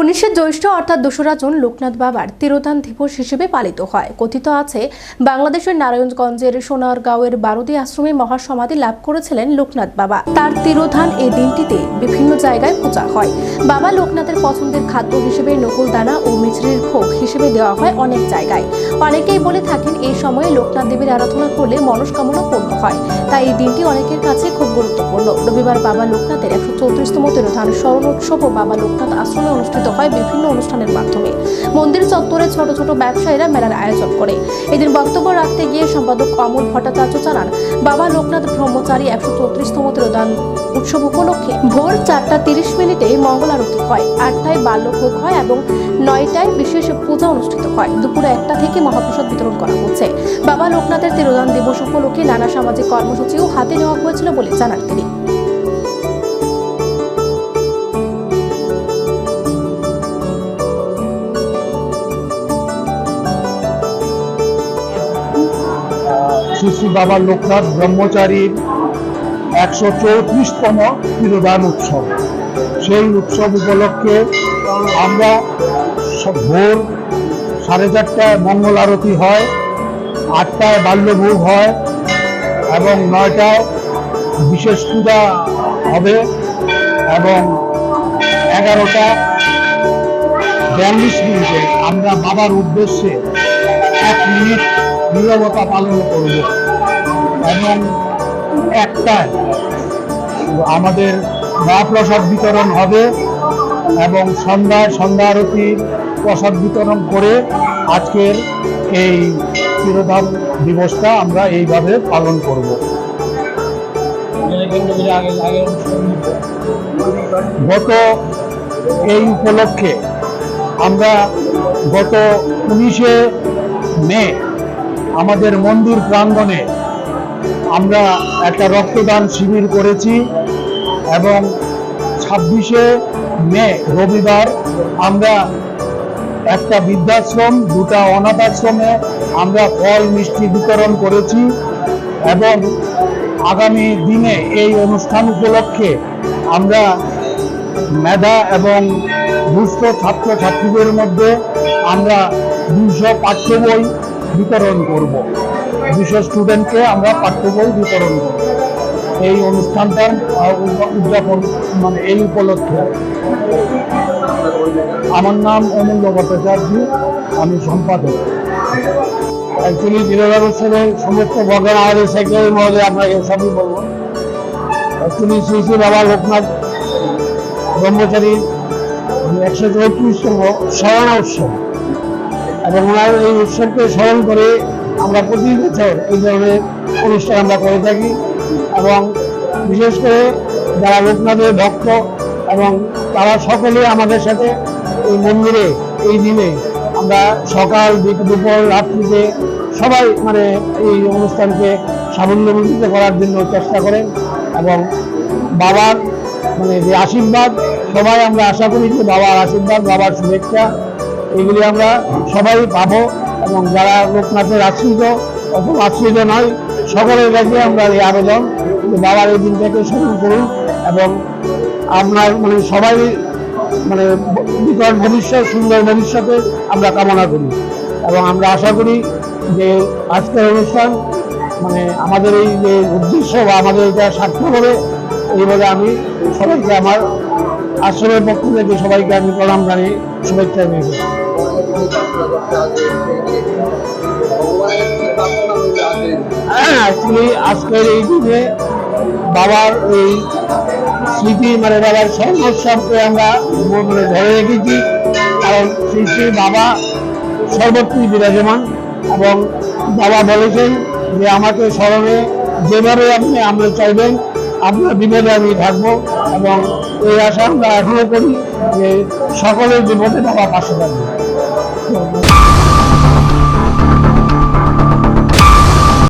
উনিশে জ্যৈষ্ঠ অর্থাৎ দোসরা জুন লোকনাথ বাবার তিরোধান দিবস হিসেবে পালিত হয়। কথিত আছে, বাংলাদেশের নারায়ণগঞ্জের সোনারগাঁওয়ের বারুদি আশ্রমে মহাসমাধি লাভ করেছিলেন লোকনাথ বাবা। তার তিরোধান এই দিনটিতে বিভিন্ন জায়গায় পূজা হয়। বাবা লোকনাথের পছন্দের খাদ্য হিসেবে নকুল দানা ও মিছরির ভোগ হিসেবে দেওয়া হয় অনেক জায়গায়। অনেকেই বলে থাকেন, এই সময়ে লোকনাথ দেবীর আরাধনা করলে মনস্কামনা পূর্ণ হয়। তাই এই দিনটি অনেকের কাছে খুব গুরুত্বপূর্ণ। রবিবার বাবা লোকনাথের একশো চৌত্রিশতম তিরোধান স্মরণ উৎসব ও বাবা লোকনাথ আশ্রমে অনুষ্ঠিত হয় বিভিন্ন অনুষ্ঠানের মাধ্যমে। মন্দির চত্বরে ছোট ছোট ব্যবসায়ীরা মেলার আয়োজন করে। এদিন বক্তব্য রাখতে গিয়ে সম্পাদক অমল ভট্টাচার্য জানান, বাবা লোকনাথ ব্রহ্মচারী একশো চৌত্রিশতম তিরোধান উৎসব উপলক্ষে ভোর চারটা তিরিশ মিনিটে মঙ্গল আরতি হয়, আটটায় বাল্যভোগ হয় এবং নয়টায় বিশেষ পূজা অনুষ্ঠিত হয়। দুপুরে একটা থেকে মহাপ্রসাদ বিতরণ করা হচ্ছে। বাবা লোকনাথের তিরোধান দিবস উপলক্ষে নানা সামাজিক কর্মসূচিও হাতে নেওয়া হয়েছিল বলে জানান তিনি। শ্রী শ্রী বাবা লোকনাথ ব্রহ্মচারীর একশো চৌত্রিশতম তিরোধান উৎসব। সেই উৎসব উপলক্ষে আমরা ভোর সাড়ে চারটায় মঙ্গল আরতি হয়, আটটায় বাল্যভোগ হয় এবং নয়টায় বিশেষ পূজা হবে এবং এগারোটা বিয়াল্লিশ মিনিটে আমরা বাবার উদ্দেশ্যে এক মিনিট নীরবতা পালন করব। এবং একটায় আমাদের মহাপ্রসাদ বিতরণ হবে এবং সন্ধ্যায় সন্ধ্যা আরতির প্রসাদ বিতরণ করে আজকের এই তিরোধান দিবসটা আমরা এইভাবে পালন করব। গত এই উপলক্ষে আমরা গত উনিশে মে আমাদের মন্দির প্রাঙ্গণে আমরা একটা রক্তদান শিবির করেছি এবং ছাব্বিশে মে, রবিবার আমরা একটা বৃদ্ধাশ্রম, দুটা অনাথ আশ্রমে আমরা ফল মিষ্টি বিতরণ করেছি এবং আগামী দিনে এই অনুষ্ঠান উপলক্ষে আমরা মেধা এবং দুস্থ ছাত্র ছাত্রীদের মধ্যে আমরা দুশো পাঠ্য বই বিতরণ করব। দুশো স্টুডেন্টকে আমরা পাঠ্য বই বিতরণ করব। এই উদ- উদযাপন মানে এই উপলক্ষে। আমার নাম অমূল্য ভট্টাচার্য, আমি সম্পাদক। অ্যাকচুয়ালি বিরোধী উৎসবের সমস্ত বর্গান আমাদের সেক্রেটারি মহোদয় আপনাকে সবই বলব। অ্যাকচুয়ালি শ্রী শ্রী বাবা লোকনাথ ব্রহ্মচারী, একশো চৌত্রিশতম স্মরণ উৎসব এবং ওনার এই উৎসবকে স্মরণ করে আমরা প্রতি বছর এই ধরনের অনুষ্ঠান আমরা করে থাকি। এবং বিশেষ করে যারা লোকনাথের ভক্ত এবং তারা সকলে আমাদের সাথে এই মন্দিরে এই দিনে আমরা সকাল দুপুর রাত্রিতে সবাই মানে এই অনুষ্ঠানকে সাফল্যমণ্ডিত করার জন্য চেষ্টা করেন এবং বাবার মানে যে আশীর্বাদ, সবাই আমরা আশা করি যে বাবার আশীর্বাদ, বাবার শুভেচ্ছা এগুলি আমরা সবাই পাবো এবং যারা লোকনাথের আশ্রিত অথবা আশ্রিত নয়, সকলের কাছে আমরা এই আবেদন বাবার এই দিনটাকে স্মরণ করুন এবং আপনার মানে সবাই মানে বিকট ভবিষ্যৎ, সুন্দর ভবিষ্যতে আমরা কামনা করি। এবং আমরা আশা করি যে আজকের অনুষ্ঠান মানে আমাদের এই যে উদ্দেশ্য বা আমাদের এটা সার্থক হবে এইভাবে আমি সবাইকে আমার আশ্রমের পক্ষ থেকে সবাইকে আমি প্রণাম জানিয়ে শুভেচ্ছা নিয়ে অ্যাকচুয়ালি আজকের এই দিনে বাবার এই স্মৃতি মানে বাবার সর্বোৎসবকে আমরা মানে ধরে রেখেছি। কারণ শ্রী শ্রী বাবা সর্বত্রই বিরাজমান এবং বাবা বলেছেন যে আমাকে স্মরণে যেভাবে আপনি আমরা চাইবেন, আপনার বিপদে আমি থাকব এবং এই আশা আমরা এখনও করি যে সকলের বিপদে বাবা পাশে থাকবে।